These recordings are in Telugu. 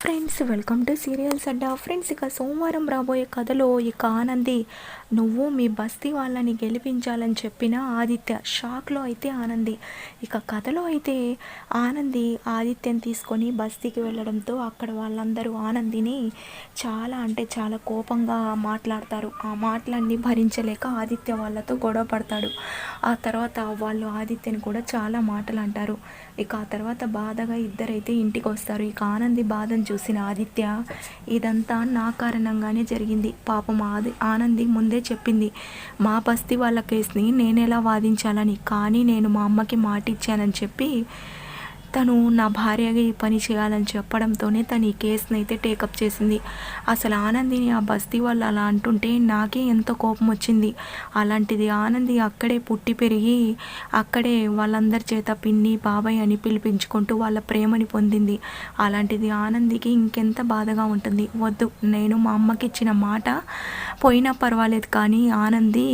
Friends welcome to serials Adda friends ఇక సోమవారం రాబోయే కథలో ఇక ఆనంది నువ్వు మీ బస్తీ వాళ్ళని గెలిపించాలని చెప్పిన ఆదిత్య. షాక్లో అయితే ఆనంది. ఇక కథలో అయితే ఆనంది ఆదిత్యని తీసుకొని బస్తీకి వెళ్ళడంతో అక్కడ వాళ్ళందరూ ఆనందిని చాలా అంటే చాలా కోపంగా మాట్లాడతారు. ఆ మాటలన్నీ భరించలేక ఆదిత్య వాళ్ళతో గొడవ పడతాడు. ఆ తర్వాత వాళ్ళు ఆదిత్యని కూడా చాలా మాటలు అంటారు. ఇక ఆ తర్వాత బాధగా ఇద్దరైతే ఇంటికి వస్తారు. ఇక ఆనంది బాధను చూసిన ఆదిత్య ఇదంతా నా కారణంగానే జరిగింది. పాపం ఆది ఆనంది ముందే చెప్పింది మా బస్తీ వాళ్ళ కేసుని నేనెలా వాదించాలని. కానీ నేను మా అమ్మకి మాట ఇచ్చానని చెప్పి తను నా భార్యగా ఈ పని చేయాలని చెప్పడంతోనే తను ఈ కేసుని అయితే టేకప్ చేసింది. అసలు ఆనందిని ఆ బస్తీ వాళ్ళు అలా అంటుంటే నాకే ఎంతో కోపం వచ్చింది. అలాంటిది ఆనంది అక్కడే పుట్టి పెరిగి అక్కడే వాళ్ళందరి చేత పిన్ని బాబాయ్ అని పిలిపించుకుంటూ వాళ్ళ ప్రేమని పొందింది. అలాంటిది ఆనందికి ఇంకెంత బాధగా ఉంటుంది. వద్దు నేను మా అమ్మకి ఇచ్చిన మాట పోయినా పర్వాలేదు కానీ ఆనంది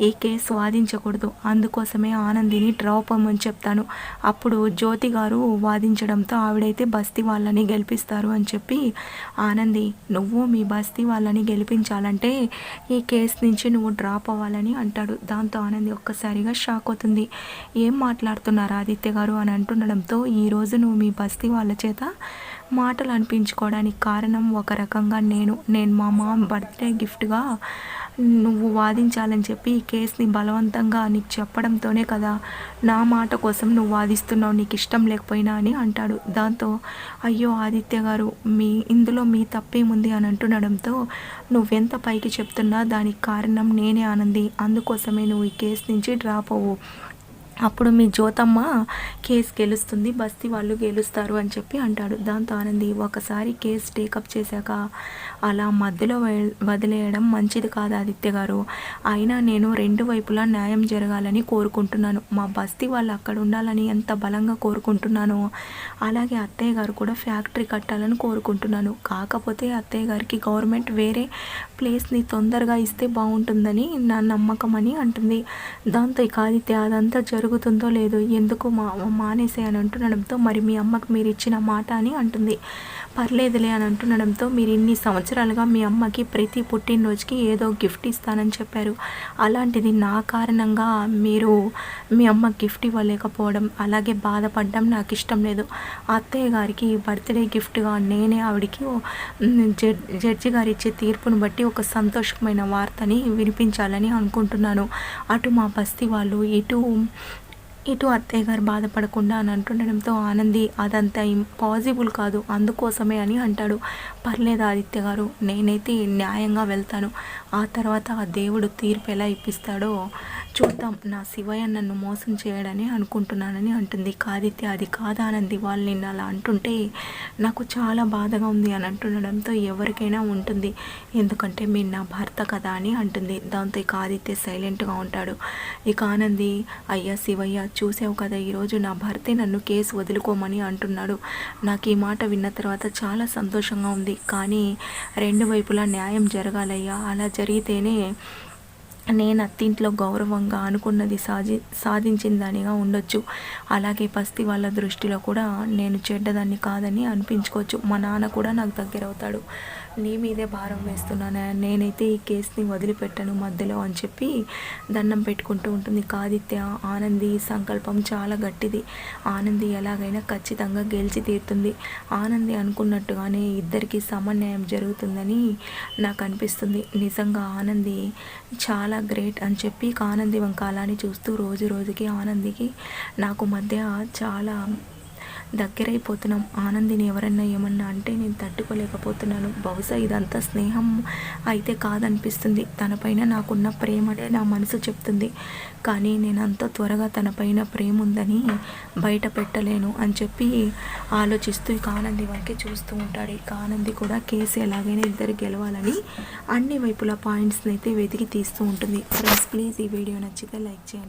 ఈ కేసు వాదించకూడదు. అందుకోసమే ఆనందిని డ్రాప్ అని చెప్తాను. అప్పుడు జ్యోతి గారు వాదించడంతో ఆవిడైతే బస్తీ వాళ్ళని గెలిపిస్తారు అని చెప్పి ఆనంది నువ్వు మీ బస్తీ వాళ్ళని గెలిపించాలంటే ఈ కేసు నుంచి నువ్వు డ్రాప్ అవ్వాలని అంటాడు. దాంతో ఆనంది ఒక్కసారిగా షాక్ అవుతుంది. ఏం మాట్లాడుతున్నారు ఆదిత్య గారు? అని అంటుండడంతో ఈరోజు నువ్వు మీ బస్తీ వాళ్ళ చేత మాటలు అనిపించుకోవడానికి కారణం ఒక రకంగా నేను. నేను మా మా బర్త్డే గిఫ్ట్గా నువ్వు వాదించాలని చెప్పి ఈ కేసుని బలవంతంగా నీకు చెప్పడంతోనే కదా నా మాట కోసం నువ్వు వాదిస్తున్నావు నీకు ఇష్టం లేకపోయినా అని అంటాడు. దాంతో అయ్యో ఆదిత్య గారు మీ ఇందులో మీ తప్పేముంది? అని అంటుండడంతో నువ్వెంత పైకి చెప్తున్నా దానికి కారణం నేనే ఆనంది. అందుకోసమే నువ్వు ఈ కేసు నుంచి డ్రాప్ అవ్వు. అప్పుడు మీ జ్యోతమ్మ కేసు గెలుస్తుంది బస్తీ వాళ్ళు గెలుస్తారు అని చెప్పి అంటాడు. దాంతో ఆనంది ఒకసారి కేసు టేకప్ చేశాక అలా మధ్యలో వదిలేయడం మంచిది కాదు ఆదిత్య గారు. అయినా నేను రెండు వైపులా న్యాయం జరగాలని కోరుకుంటున్నాను. మా బస్తీ వాళ్ళు అక్కడ ఉండాలని ఎంత బలంగా కోరుకుంటున్నానో అలాగే అత్తయ్య గారు కూడా ఫ్యాక్టరీ కట్టాలని కోరుకుంటున్నాను. కాకపోతే అత్తయ్య గారికి గవర్నమెంట్ వేరే ప్లేస్ని తొందరగా ఇస్తే బాగుంటుందని నా నమ్మకం అని అంటుంది. దాంతో ఇక ఆదిత్య అదంతా జరుగుతుందో లేదో ఎందుకు మా మానేసే అని అంటుండడంతో మరి మీ అమ్మకు మీరు ఇచ్చిన మాట అని అంటుంది. పర్లేదులే అని అంటుండడంతో మీరు ఇన్ని సంవత్సరాలుగా మీ అమ్మకి ప్రతి పుట్టినరోజుకి ఏదో గిఫ్ట్ ఇస్తానని చెప్పారు. అలాంటిది నా కారణంగా మీరు మీ అమ్మ గిఫ్ట్ ఇవ్వలేకపోవడం అలాగే బాధపడడం నాకు ఇష్టం లేదు. అత్తయ్య గారికి బర్త్డే గిఫ్ట్గా నేనే ఆవిడికి జడ్జి గారు ఇచ్చే తీర్పును బట్టి ఒక సంతోషమైన వార్తని వినిపించాలని అనుకుంటున్నాను. అటు మా బస్తీ వాళ్ళు ఇటు ఇటు అత్తయ్య గారు బాధపడకుండా అని అంటుండడంతో ఆనంది అదంతా ఇంపాసిబుల్ కాదు అందుకోసమే అని అంటాడు. పర్లేదు ఆదిత్య గారు నేనైతే న్యాయంగా వెళ్తాను. ఆ తర్వాత ఆ దేవుడు తీర్పు ఎలా ఇప్పిస్తాడో చూద్దాం. నా శివయ్య నన్ను మోసం చేయడని అనుకుంటున్నానని అంటుంది. కాదిత్య అది కాదానంది వాళ్ళు నిన్న అలా అంటుంటే నాకు చాలా బాధగా ఉంది అని అంటుండడంతో ఎవరికైనా ఉంటుంది. ఎందుకంటే మీరు నా భర్త కదా అని అంటుంది. దాంతో ఇక ఆదిత్య సైలెంట్గా ఉంటాడు. ఇక ఆనంది అయ్యా శివయ్య చూసావు కదా ఈరోజు నా భర్తే నన్ను కేసు వదులుకోమని అంటున్నాడు. నాకు ఈ మాట విన్న తర్వాత చాలా సంతోషంగా ఉంది. కానీ రెండు వైపులా న్యాయం జరగాలయ్యా. అలా జరిగితేనే నేను అత్తింట్లో గౌరవంగా అనుకున్నది సాధి సాధించిన దానిగా ఉండొచ్చు. అలాగే పస్తి వాళ్ళ దృష్టిలో కూడా నేను చెడ్డదాన్ని కాదని అనిపించుకోవచ్చు. మా నాన్న కూడా నాకు దగ్గర అవుతాడు నీ మీదే భారం వేస్తున్నాను. నేనైతే ఈ కేసుని వదిలిపెట్టను మధ్యలో అని చెప్పి దండం పెట్టుకుంటూ ఉంటుంది. కాదిత్య ఆనంది సంకల్పం చాలా గట్టిది. ఆనంది ఎలాగైనా ఖచ్చితంగా గెలిచి తీరుతుంది. ఆనంది అనుకున్నట్టుగానే ఇద్దరికి సమన్యాయం జరుగుతుందని నాకు అనిపిస్తుంది. నిజంగా ఆనంది చాలా చాలా గ్రేట్ అని చెప్పి ఆనంది వంక అలానే చూస్తూ రోజు రోజుకి ఆనందికి నాకు మధ్య చాలా దగ్గరైపోతున్నాం. ఆనందిని ఎవరన్నా ఏమన్నా అంటే నేను తట్టుకోలేకపోతున్నాను. బహుశా ఇదంతా స్నేహం అయితే కాదనిపిస్తుంది. తనపైన నాకున్న ప్రేమనే నా మనసు చెప్తుంది. కానీ నేను అంత త్వరగా తనపైన ప్రేమ ఉందని బయట పెట్టలేను అని చెప్పి ఆలోచిస్తూ ఇక ఆనంది వైపు చూస్తూ ఉంటాడు. ఇక ఆనంది కూడా కేసు ఎలాగైనా ఇద్దరు గెలవాలని అన్ని వైపుల పాయింట్స్ని అయితే వెతికి తీస్తూ ఉంటుంది. ఫ్రెండ్స్ ప్లీజ్ ఈ వీడియో నచ్చితే లైక్ చేయండి.